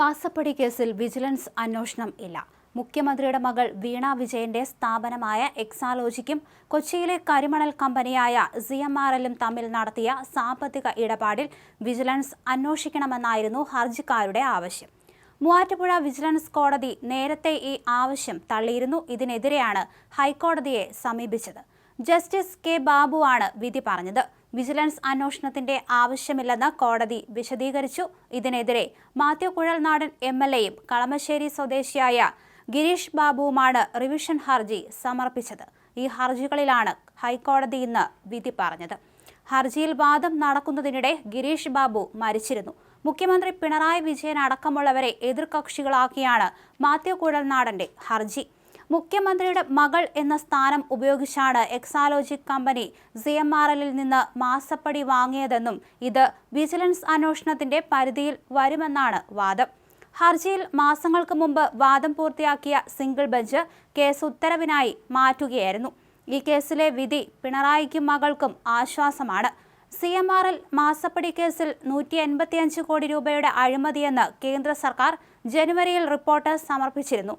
മാസപ്പടി കേസിൽ വിജിലൻസ് അന്വേഷണം ഇല്ല. മുഖ്യമന്ത്രിയുടെ മകൾ വീണ വിജയന്റെ സ്ഥാപനമായ എക്സാലോജിക്കും കൊച്ചിയിലെ കരിമണൽ കമ്പനിയായ സി എം ആർ എല്ലും തമ്മിൽ നടത്തിയ സാമ്പത്തിക ഇടപാടിൽ വിജിലൻസ് അന്വേഷിക്കണമെന്നായിരുന്നു ഹർജിക്കാരുടെ ആവശ്യം. മൂവാറ്റുപുഴ വിജിലൻസ് കോടതി നേരത്തെ ഈ ആവശ്യം തള്ളിയിരുന്നു. ഇതിനെതിരെയാണ് ഹൈക്കോടതിയെ സമീപിച്ചത്. ജസ്റ്റിസ് കെ ബാബുവാണ് വിധി പറഞ്ഞത്. വിജിലൻസ് അന്വേഷണത്തിന്റെ ആവശ്യമില്ലെന്ന് കോടതി വിശദീകരിച്ചു. ഇതിനെതിരെ മാത്യു കുഴൽനാടൻ എം എൽ എയും കളമശ്ശേരി സ്വദേശിയായ ഗിരീഷ് ബാബുവുമാണ് റിവിഷൻ ഹർജി സമർപ്പിച്ചത്. ഈ ഹർജികളിലാണ് ഹൈക്കോടതി ഇന്ന് വിധി പറഞ്ഞത്. ഹർജിയിൽ വാദം നടക്കുന്നതിനിടെ ഗിരീഷ് ബാബു മരിച്ചിരുന്നു. മുഖ്യമന്ത്രി പിണറായി വിജയൻ അടക്കമുള്ളവരെ എതിർകക്ഷികളാക്കിയാണ് മാത്യു കുഴൽനാടന്റെ ഹർജി. മുഖ്യമന്ത്രിയുടെ മകൾ എന്ന സ്ഥാനം ഉപയോഗിച്ചാണ് Exalogic company C M R എല്ലിൽ നിന്ന് മാസപ്പടി വാങ്ങിയതെന്നും ഇത് വിജിലൻസ് അന്വേഷണത്തിന്റെ പരിധിയിൽ വരുമെന്നാണ് വാദം. ഹർജിയിൽ മാസങ്ങൾക്ക് മുമ്പ് വാദം പൂർത്തിയാക്കിയ സിംഗിൾ ബെഞ്ച് കേസ് ഉത്തരവിനായി മാറ്റുകയായിരുന്നു. ഈ കേസിലെ വിധി പിണറായിക്കും മകൾക്കും ആശ്വാസമാണ്. സി എം ആർ എൽ മാസപ്പടി കേസിൽ നൂറ്റി എൺപത്തിയഞ്ച് കോടി രൂപയുടെ അഴിമതിയെന്ന് കേന്ദ്ര സർക്കാർ ജനുവരിയിൽ റിപ്പോർട്ട് സമർപ്പിച്ചിരുന്നു.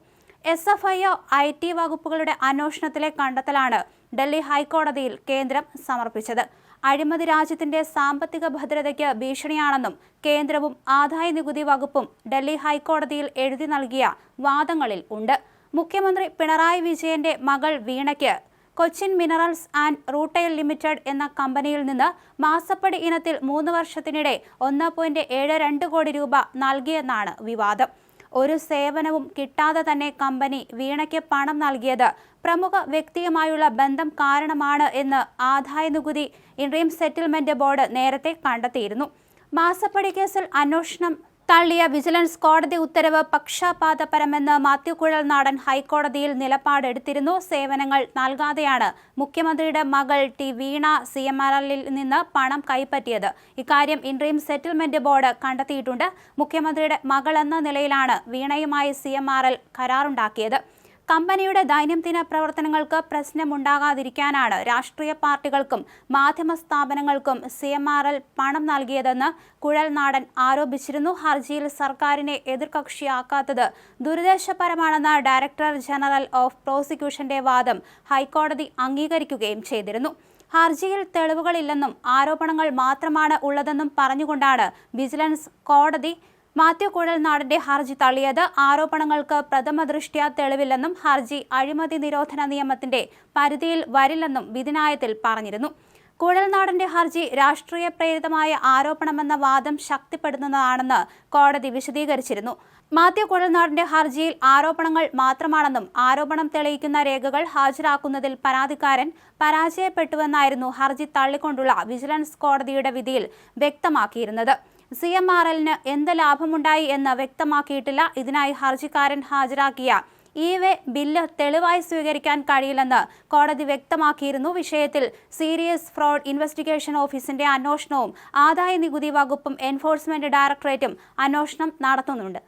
S F I O I T വകുപ്പുകളുടെ അന്വേഷണത്തിലെ കണ്ടെത്തലാണ് ഡൽഹി ഹൈക്കോടതിയിൽ കേന്ദ്രം സമർപ്പിച്ചത്. അഴിമതി രാജ്യത്തിന്റെ സാമ്പത്തിക ഭദ്രതയ്ക്ക് ഭീഷണിയാണെന്നും കേന്ദ്രവും ആദായ നികുതി വകുപ്പും ഡൽഹി ഹൈക്കോടതിയിൽ എഴുതി നൽകിയ വാദങ്ങളിൽ ഉണ്ട്. മുഖ്യമന്ത്രി പിണറായി വിജയന്റെ മകൾ വീണയ്ക്ക് Cochin minerals and rutile limited എന്ന കമ്പനിയിൽ നിന്ന് മാസപ്പടി ഇനത്തിൽ മൂന്ന് വർഷത്തിനിടെ ഒന്ന് പോയിന്റ് ഏഴ് രണ്ട് കോടി രൂപ നൽകിയെന്നാണ് വിവാദം. ഒരു സേവനവും കിട്ടാതെ തന്നെ കമ്പനി വീണയ്ക്ക് പണം നൽകിയത് പ്രമുഖ വ്യക്തിയുമായുള്ള ബന്ധം കാരണമാണ് എന്ന് ആദായ നികുതി ഇൻട്രീം സെറ്റിൽമെന്റ് ബോർഡ് നേരത്തെ കണ്ടെത്തിയിരുന്നു. മാസപ്പടി കേസിൽ അന്വേഷണം തള്ളിയ വിജിലൻസ് കോടതി ഉത്തരവ് പക്ഷപാതപരമെന്ന് മാത്യു കുഴൽനാടൻ ഹൈക്കോടതിയിൽ നിലപാടെടുത്തിരുന്നു. സേവനങ്ങൾ നൽകാതെയാണ് മുഖ്യമന്ത്രിയുടെ മകൾ T Veena C M R എല്ലിൽ നിന്ന് പണം കൈപ്പറ്റിയത്. ഇക്കാര്യം ഇൻട്രീം സെറ്റിൽമെന്റ് ബോർഡ് കണ്ടെത്തിയിട്ടുണ്ട്. മുഖ്യമന്ത്രിയുടെ മകൾ എന്ന നിലയിലാണ് വീണയുമായി സി എം ആർ എൽ കരാറുണ്ടാക്കിയത്. കമ്പനിയുടെ ദൈനംദിന പ്രവർത്തനങ്ങൾക്ക് പ്രശ്നമുണ്ടാകാതിരിക്കാനാണ് രാഷ്ട്രീയ പാർട്ടികൾക്കും മാധ്യമ സ്ഥാപനങ്ങൾക്കും സി എം ആർ എൽ പണം നൽകിയതെന്ന് കുഴൽനാടൻ ആരോപിച്ചിരുന്നു. ഹർജിയിൽ സർക്കാരിനെ എതിർകക്ഷിയാക്കാത്തത് ദുരുദ്ദേശപരമാണെന്ന ഡയറക്ടർ ജനറൽ ഓഫ് പ്രോസിക്യൂഷന്റെ വാദം ഹൈക്കോടതി അംഗീകരിക്കുകയും ചെയ്തിരുന്നു. ഹർജിയിൽ തെളിവുകളില്ലെന്നും ആരോപണങ്ങൾ മാത്രമാണ് ഉള്ളതെന്നും പറഞ്ഞുകൊണ്ടാണ് വിജിലൻസ് കോടതി മാത്യു കുഴൽനാടിന്റെ ഹർജി തള്ളിയത് ആരോപണങ്ങൾക്ക് പ്രഥമ ദൃഷ്ട്യാ തെളിവില്ലെന്നും ഹർജി അഴിമതി നിരോധന നിയമത്തിന്റെ പരിധിയിൽ വരില്ലെന്നും വിധിനായത്തിൽ പറഞ്ഞിരുന്നു. കുഴൽനാടന്റെ ഹർജി രാഷ്ട്രീയ പ്രേരിതമായ ആരോപണമെന്ന വാദം ശക്തിപ്പെടുന്നതാണെന്ന് കോടതി വിശദീകരിച്ചിരുന്നു. മാത്യു കുഴൽനാടിന്റെ ഹർജിയിൽ ആരോപണങ്ങൾ മാത്രമാണെന്നും ആരോപണം തെളിയിക്കുന്ന രേഖകൾ ഹാജരാക്കുന്നതിൽ പരാതിക്കാരൻ പരാജയപ്പെട്ടുവെന്നായിരുന്നു ഹർജി തള്ളിക്കൊണ്ടുള്ള വിജിലൻസ് കോടതിയുടെ വിധിയിൽ വ്യക്തമാക്കിയിരുന്നത്. സി എം ആർ എല്ലിന് എന്ത് ലാഭമുണ്ടായി എന്ന് വ്യക്തമാക്കിയിട്ടില്ല. ഇതിനായി ഹർജിക്കാരൻ ഹാജരാക്കിയ ഈ വേ ബില്ല് തെളിവായി സ്വീകരിക്കാൻ കഴിയില്ലെന്ന് കോടതി വ്യക്തമാക്കിയിരുന്നു. വിഷയത്തിൽ സീരിയസ് ഫ്രോഡ് ഇൻവെസ്റ്റിഗേഷൻ ഓഫീസിന്റെ അന്വേഷണവും ആദായ നികുതി വകുപ്പും എൻഫോഴ്സ്മെന്റ് ഡയറക്ടറേറ്റും അന്വേഷണം നടത്തുന്നുണ്ട്.